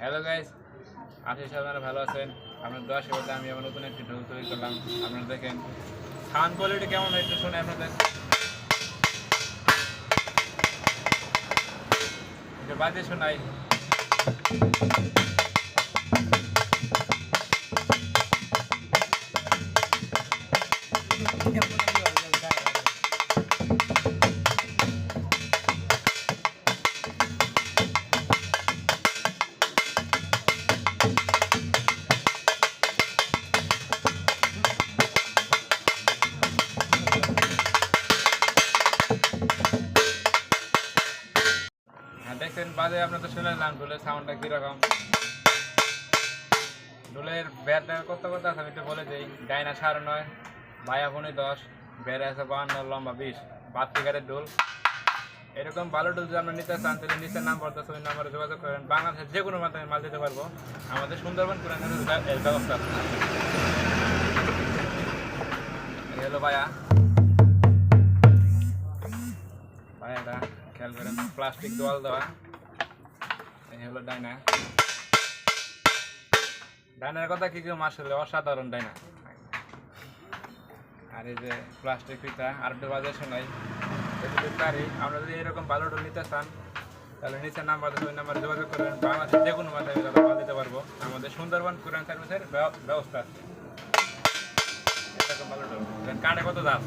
Hello guys Ashis আপনারা ভালো আছেন। আপনার দশ এবার আমি আমার নতুন একটি ঢোল তৈরি করলাম। আপনারা দেখেন সাউন্ড কোয়ালিটি কেমন একটু শুনে আপনাদের। বাজে শোনাই। দেখছেন, বাজে আপনার তো শুনলাম ঢোলের সাউন্ডটা কীরকম? ঢোলের ব্যাটটা কত কত আছে, আমি একটু বলে দিই। ডাইনা সাড়ে নয় ভাইয়া ফোনে দশ, বেড়ে আছে বাহান্ন, লম্বা বিশ, বাত্তিকারের ঢোল। এরকম ভালো ঢোল যদি আপনার নিতে চান, তাহলে নিচের নাম্বার দশ ওই নাম্বারে যোগাযোগ করেন। বাংলাদেশের যে কোনো মাধ্যমে মাল দিতে পারব। আমাদের সুন্দরবন কুরানের এর ব্যবস্থা। এই ভাইয়া ভাইয়াটা খেয়াল করেন প্লাস্টিক দোয়াল দেওয়া। এই হলো ডাইনা। ডাইনার কথা কি কেউ আসলে অসাধারণ ডাইনা। আর এই যে প্লাস্টিক ফিতা, আর একটু বাজে শোনাই। পারি, আমরা যদি এরকম ভালো ঢোল নিতে চান, তাহলে নিচের নাম্বার ওই নাম্বারে যোগাযোগ করবেন। বাংলাদেশের যে কোনো তারা ভালো দিতে পারব। আমাদের সুন্দরবন কোরআন সার্ভিসের ব্যব- ব্যবস্থা আছে। এরকম ঢোল। কানে কত দাম?